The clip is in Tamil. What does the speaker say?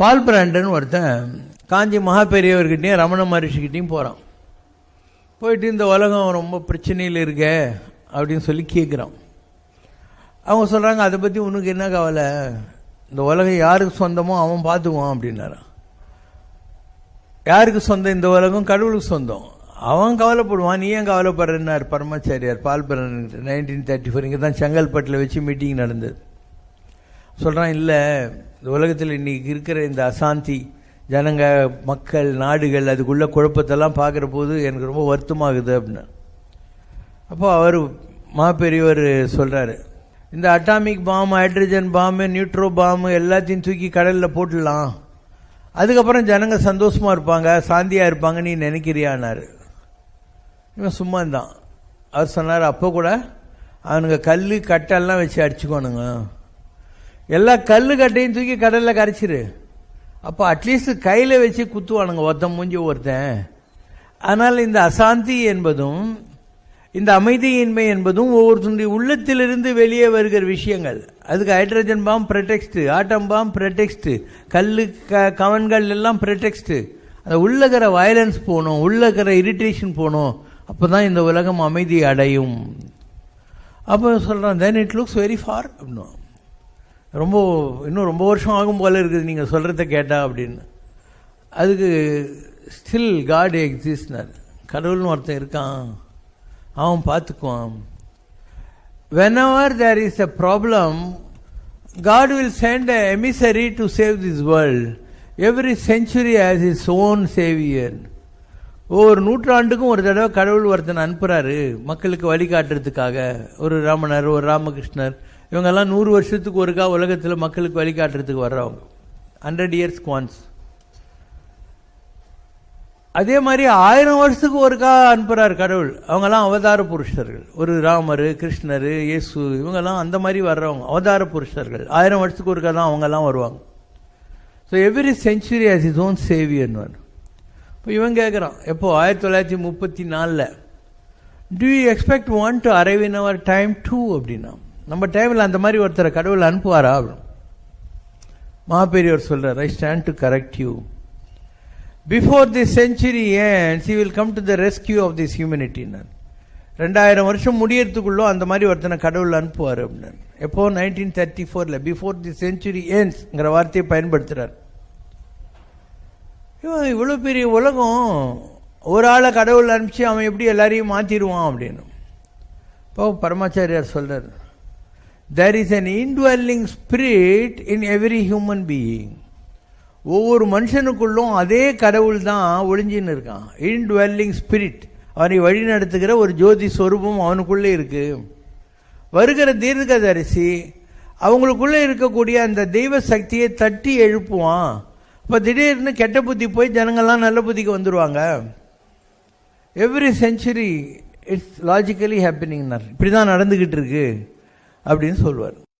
பால் பிராண்டன் ஒருத்தன் காஞ்சி மகா பெரியவர்கிட்டையும் ரமண மகரிஷிக்கிட்டையும் போகிறான் போயிட்டு இந்த உலகம் ரொம்ப பிரச்சனையில் இருக்க அப்படின்னு சொல்லி கேட்குறான் அவங்க சொல்கிறாங்க அதை பற்றி உனக்கு என்ன கவலை? இந்த உலகம் யாருக்கு சொந்தமோ அவன் பார்த்துக்குவான் அப்படின்னாரான் யாருக்கு சொந்தம்? இந்த உலகம் கடவுளுக்கு சொந்தம். அவன் கவலைப்படுவான் நீ ஏன் கவலைப்படுறேன்னார் பரமாச்சாரியார். Paul Brunton nineteen thirty four இங்கே தான் செங்கல்பட்டில் வச்சு மீட்டிங் நடந்தது. சொல்கிறான் இல்லை இந்த உலகத்தில் இன்றைக்கி இருக்கிற இந்த அசாந்தி ஜனங்க மக்கள் நாடுகள் அதுக்குள்ள குழப்பத்தெல்லாம் பார்க்குற போது எனக்கு ரொம்ப வருத்தமாகுது அப்படின்னு அப்போ அவர் மாபெரியவர் சொல்கிறாரு இந்த அட்டாமிக் பாம் ஹைட்ரஜன் பாம்பு நியூட்ரோ பாம்பு எல்லாத்தையும் தூக்கி கடலில் போட்டுடலாம். அதுக்கப்புறம் ஜனங்க சந்தோஷமாக இருப்பாங்க சாந்தியாக இருப்பாங்க நீ நினைக்கிறியானாரு இவன் சும்மா தான் அவர் சொன்னார் அப்போ கூட அவனுங்க கல் கட்டெல்லாம் வச்சு அடிச்சுக்கோனுங்க எல்லா கல்லு கட்டையும் தூக்கி கடலில் கரைச்சிரு. அப்போ அட்லீஸ்ட் கையில் வச்சு குத்துவானுங்க. ஒருத்தன் மூஞ்சி ஒருத்தன் ஆனால் இந்த அசாந்தி என்பதும் இந்த அமைதியின்மை என்பதும் ஒவ்வொருத்தனுடைய உள்ளத்திலிருந்து வெளியே வருகிற விஷயங்கள். அதுக்கு hydrogen bomb pretext atom bomb pretext கல் க கவன்கள் எல்லாம் ப்ரெட்டெக்ஸ்ட் அந்த உள்ளகிற வயலன்ஸ் போகணும் உள்ளகிற இரிட்டேஷன் போகணும் அப்போ தான் இந்த உலகம் அமைதி அடையும். அப்போ சொல்கிறான் then it looks very far அப்படின்னும் ரொம்ப இன்னும் ரொம்ப வருஷம் ஆகும் போல இருக்குது நீங்கள் சொல்கிறத கேட்டா அப்படின்னு. அதுக்கு ஸ்டில் காட் எக்ஸிஸ்ட்னர் கடவுள்னு ஒருத்தன் இருக்கான். அவன் பார்த்துக்குவான் whenever there is a problem God will send a emissary to save this world every century has its own saviour ஒவ்வொரு நூற்றாண்டுக்கும் ஒரு தடவை கடவுள் ஒருத்தன் அனுப்புகிறாரு மக்களுக்கு வழிகாட்டுறதுக்காக. ஒரு ராமணர் ஒரு ராமகிருஷ்ணர் இவங்கெல்லாம் நூறு வருஷத்துக்கு ஒருக்கா உலகத்தில் மக்களுக்கு வழிகாட்டுறதுக்கு வர்றவங்க. ஹண்ட்ரட் இயர்ஸ் குவான்ஸ் அதே மாதிரி ஆயிரம் வருஷத்துக்கு ஒருக்கா அனுப்புகிறார் கடவுள். அவங்கெல்லாம் அவதார புருஷர்கள். ஒரு ராமர் கிருஷ்ணர் இயேசு இவங்கெல்லாம் அந்த மாதிரி வர்றவங்க. அவதார புருஷர்கள். ஆயிரம் வருஷத்துக்கு ஒருக்கா தான் அவங்கெல்லாம் வருவாங்க. So every century has its own சேவியர்னு இப்போ இவன் கேட்குறான் எப்போ? ஆயிரத்தி தொள்ளாயிரத்தி முப்பத்தி நாலில். Do you expect one to arrive in our time too அப்படின்னா. நம்ம டைமில் அந்த மாதிரி ஒருத்தரை கடவுள் அனுப்புவாரா? அப்படின்னு மாபெரியவர் சொல்கிறார் I stand to correct you before the century ends will come to to the rescue of this humanity நான் ரெண்டாயிரம் வருஷம் முடியறதுக்குள்ளோ அந்த மாதிரி ஒருத்தனை கடவுள் அனுப்புவார் அப்படின்னு எப்போ? நைன்டீன் தேர்ட்டி ஃபோரில் பிஃபோர் தி செஞ்சுரி ஏன்ஸ்ங்கிற வார்த்தையை பயன்படுத்துகிறார் இவன் இவ்வளோ பெரிய உலகம். ஒரு ஆளை கடவுள் அனுப்பிச்சு அவன் எப்படி எல்லாரையும் மாற்றிடுவான் அப்படின்னு. இப்போ பரமாச்சாரியார் சொல்கிறார் there is an indwelling spirit in every human being. ஒவ்வொரு மனுஷனுக்குள்ளும் அதே கடவுள் தான் ஒளிஞ்சின்னு இருக்கான். இன்டுவெல்லிங் ஸ்பிரிட் அவனை வழி நடத்துகிற ஒரு ஜோதி ஸ்வரூபம் அவனுக்குள்ளே இருக்கு. வருகிற தீர்க்கதரிசி அவங்களுக்குள்ளே இருக்கக்கூடிய அந்த தெய்வ சக்தியை தட்டி எழுப்புவான். இப்போ திடீர்னு கெட்ட புத்தி போய் ஜனங்கள்லாம் நல்ல புத்திக்கு வந்துடுவாங்க எவ்ரி செஞ்சுரி இட்ஸ் லாஜிக்கலி ஹேப்பனிங்னார் இப்படி தான் நடந்துக்கிட்டு இருக்குது அப்படின்னு சொல்லுவார்